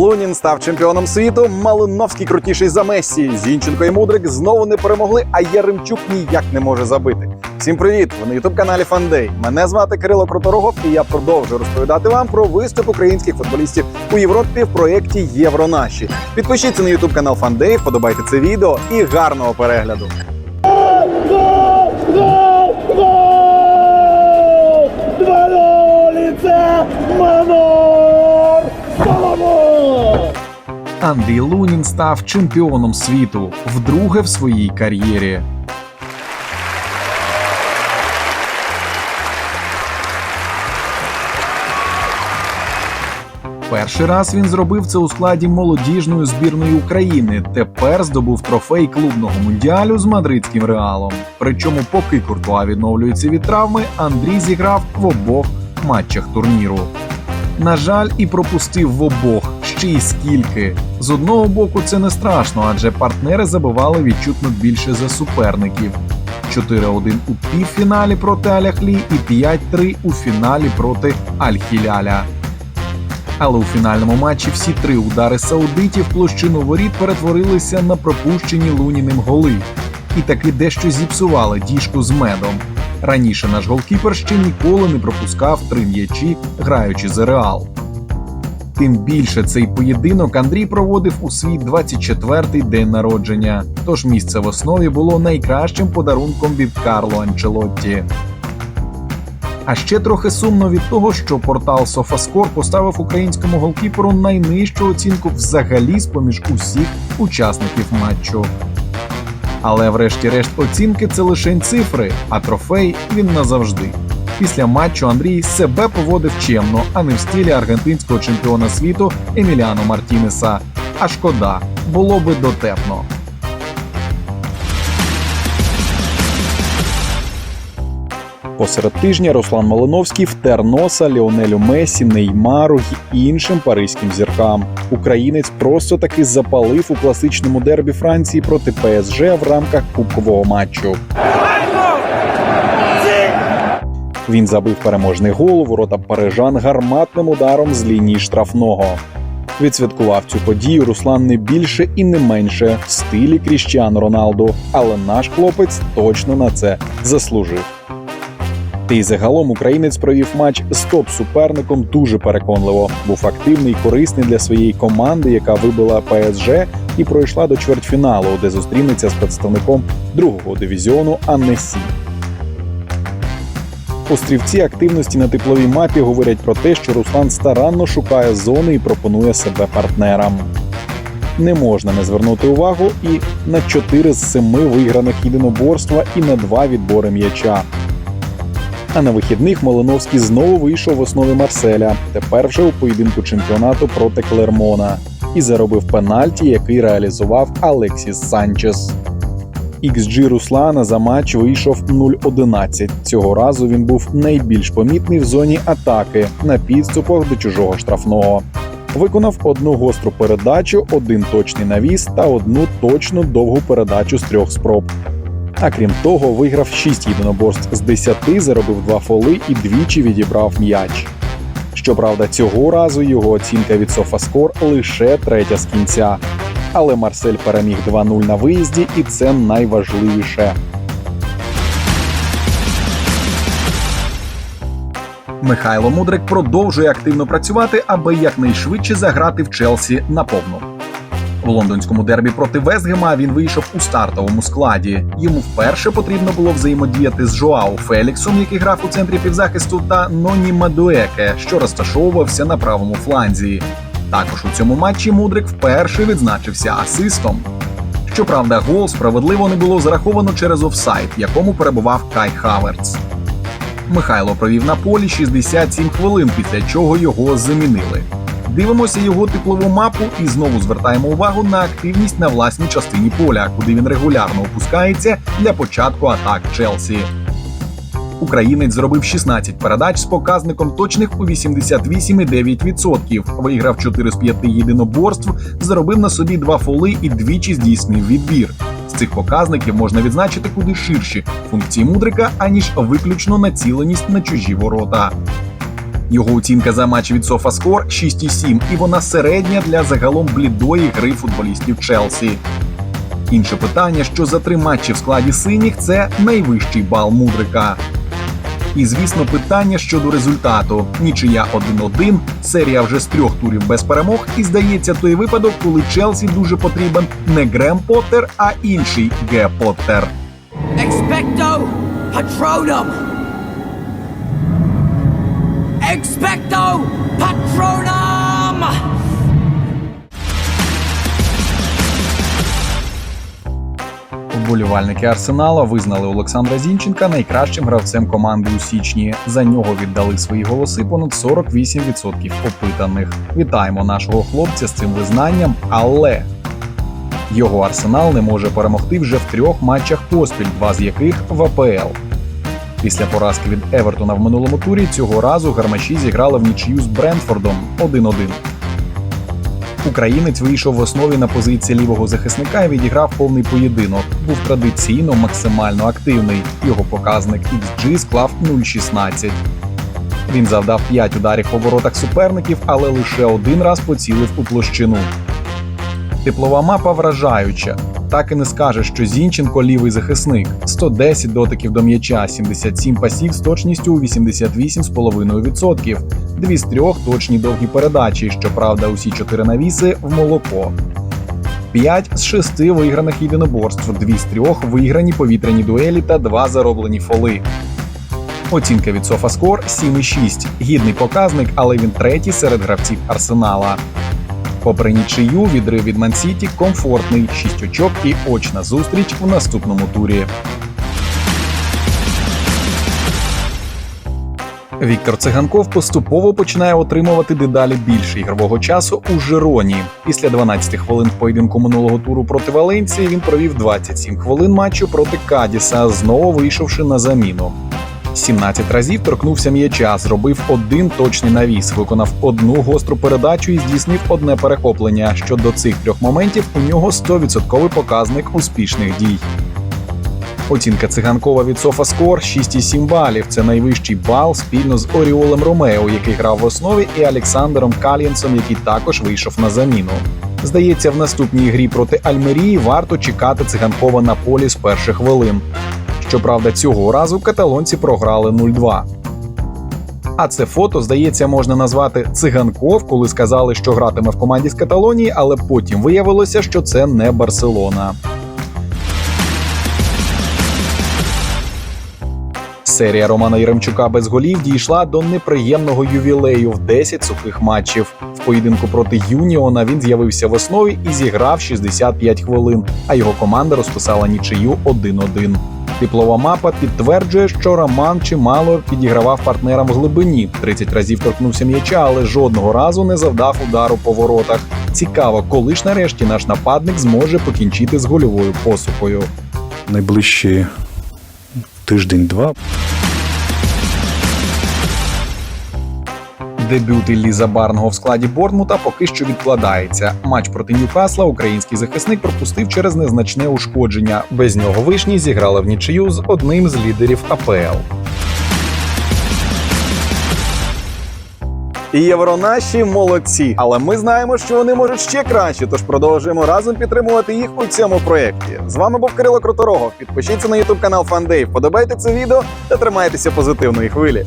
Лунін став чемпіоном світу. Малиновський крутіший за Мессі. Зінченко і Мудрик знову не перемогли, а Яремчук ніяк не може забити. Всім привіт! Ви на ютуб каналі Фандей. Мене звати Кирило Круторогов, і я продовжую розповідати вам про виступ українських футболістів у Європі в проєкті Євронаші. Підпишіться на ютуб канал Фандей, вподобайте це відео і гарного перегляду. Андрій Лунін став чемпіоном світу вдруге в своїй кар'єрі. Перший раз він зробив це у складі молодіжної збірної України. Тепер здобув трофей клубного мундіалю з мадридським реалом. Причому, поки Куртуа відновлюється від травми, Андрій зіграв в обох матчах турніру. На жаль, і пропустив в обох ще й скільки. З одного боку, це не страшно, адже партнери забивали відчутно більше за суперників. 4-1 у півфіналі проти Аляхлі і 5-3 у фіналі проти Аль-Хіляля. Але у фінальному матчі всі три удари саудитів площину воріт перетворилися на пропущені луніним голи. І таки дещо зіпсували діжку з медом. Раніше наш голкіпер ще ніколи не пропускав три м'ячі, граючи за реал. Тим більше цей поєдинок Андрій проводив у свій 24-й день народження. Тож місце в основі було найкращим подарунком від Карло Анчелотті. А ще трохи сумно від того, що портал SofaScore поставив українському голкіперу найнижчу оцінку взагалі з поміж усіх учасників матчу. Але врешті-решт оцінки це лише цифри, а трофей він назавжди. Після матчу Андрій себе поводив чемно, а не в стилі аргентинського чемпіона світу Еміліано Мартінеса. А шкода, було би дотепно. Посеред тижня Руслан Малиновський втер носа Леонелю Месі, Неймару й іншим паризьким зіркам. Українець просто таки запалив у класичному дербі Франції проти ПСЖ в рамках кубкового матчу. Він забив переможний гол у ворота парижан гарматним ударом з лінії штрафного. Відсвяткував цю подію Руслан не більше і не менше в стилі Кріщану Роналду, але наш хлопець точно на це заслужив. Та й загалом українець провів матч з топ-суперником дуже переконливо. Був активний і корисний для своєї команди, яка вибила ПСЖ і пройшла до чвертьфіналу, де зустрінеться з представником другого дивізіону Аннесі. Острівці активності на тепловій мапі говорять про те, що Руслан старанно шукає зони і пропонує себе партнерам. Не можна не звернути увагу і на 4 з 7 виграних єдиноборства і на 2 відбори м'яча. А на вихідних Малиновський знову вийшов в основі Марселя, тепер вже у поєдинку чемпіонату проти Клермона, і заробив пенальті, який реалізував Алексіс Санчес. XG Руслана за матч вийшов 0-11. Цього разу він був найбільш помітний в зоні атаки на підступах до чужого штрафного. Виконав одну гостру передачу, один точний навіс та одну точну довгу передачу з трьох спроб. А крім того, виграв 6 єдиноборств з 10, заробив 2 фоли і двічі відібрав м'яч. Щоправда, цього разу його оцінка від SofaScore лише третя з кінця. Але Марсель переміг 2-0 на виїзді, і це найважливіше. Михайло Мудрик продовжує активно працювати, аби якнайшвидше заграти в Челсі наповну. У лондонському дербі проти Вестгема він вийшов у стартовому складі. Йому вперше потрібно було взаємодіяти з Жоао Феліксом, який грав у центрі півзахисту, та Ноні Мадуеке, що розташовувався на правому фланзі. Також у цьому матчі Мудрик вперше відзначився асистом. Щоправда, гол справедливо не було зараховано через офсайд, в якому перебував Кай Хаверц. Михайло провів на полі 67 хвилин, після чого його замінили. Дивимося його теплову мапу і знову звертаємо увагу на активність на власній частині поля, куди він регулярно опускається для початку атак Челсі. Українець зробив 16 передач з показником точних у 88,9%, виграв 4 з 5 єдиноборств, заробив на собі 2 фоли і двічі здійснив відбір. З цих показників можна відзначити куди ширші функції мудрика, аніж виключно націленість на чужі ворота. Його оцінка за матч від SofaScore 6,7, і вона середня для загалом блідої гри футболістів Челсі. Інше питання, що за три матчі в складі синіх це найвищий бал мудрика. І звісно, питання щодо результату: нічия 1-1, серія вже з трьох турів без перемог. І здається, той випадок, коли Челсі дуже потрібен не Грем Поттер, а інший Ге Поттер. Експекто патроном! Експекто Patronum! Вболівальники Арсенала визнали Олександра Зінченка найкращим гравцем команди у січні. За нього віддали свої голоси понад 48% опитаних. Вітаємо нашого хлопця з цим визнанням, але його арсенал не може перемогти вже в трьох матчах поспіль, два з яких в АПЛ. Після поразки від Евертона в минулому турі цього разу гармаші зіграли в нічию з Брентфордом 1-1. Українець вийшов в основі на позиції лівого захисника і відіграв повний поєдинок. Був традиційно максимально активний. Його показник XG склав 0,16. Він завдав 5 ударів по воротах суперників, але лише один раз поцілив у площину. Теплова мапа вражаюча. Так і не скаже, що Зінченко лівий захисник. 110 дотиків до м'яча, 77 пасів з точністю у 88,5%. Дві з трьох точні довгі передачі, щоправда, усі чотири навіси в молоко. П'ять з шести виграних єдиноборств, дві з трьох виграні повітряні дуелі та два зароблені фоли. Оцінка від SofaScore 7,6. Гідний показник, але він третій серед гравців Арсенала. Попри нічию, відрив від Мансіті комфортний 6 очок і очна зустріч у наступному турі. Віктор Циганков поступово починає отримувати дедалі більше ігрового часу у Жироні. Після 12 хвилин поєдинку минулого туру проти Валенції він провів 27 хвилин матчу проти Кадіса, знову вийшовши на заміну. 17 разів торкнувся м'яча, зробив один точний навіс, виконав одну гостру передачу і здійснив одне перехоплення. Щодо цих трьох моментів у нього 100% показник успішних дій. Оцінка циганкова від SofaScore 6,7 балів. Це найвищий бал спільно з Оріолем Ромео, який грав в основі, і Олександром Кал'єнсом, який також вийшов на заміну. Здається, в наступній грі проти Альмерії варто чекати циганкова на полі з перших хвилин. Щоправда, цього разу каталонці програли 0-2. А це фото, здається, можна назвати циганков, коли сказали, що гратиме в команді з Каталонії, але потім виявилося, що це не Барселона. Серія Романа Єремчука без голів дійшла до неприємного ювілею в 10 сухих матчів. В поєдинку проти Юніона він з'явився в основі і зіграв 65 хвилин, а його команда розписала нічию 1-1. Теплова мапа підтверджує, що Роман чимало підігравав партнерам в глибині. 30 разів торкнувся м'яча, але жодного разу не завдав удару по воротах. Цікаво, коли ж нарешті наш нападник зможе покінчити з гольовою посухою. найближчі тиждень-два Дебют Іллі Барного в складі Бортмута поки що відкладається. Матч проти Ньюкасла український захисник пропустив через незначне ушкодження. Без нього вишні зіграли в нічию з одним з лідерів АПЛ. Євронаші молодці, але ми знаємо, що вони можуть ще краще. Тож продовжуємо разом підтримувати їх у цьому проєкті. З вами був Кирило Круторогов. Підпишіться на ютуб канал Фандей, вподобайте це відео та тримайтеся позитивної хвилі.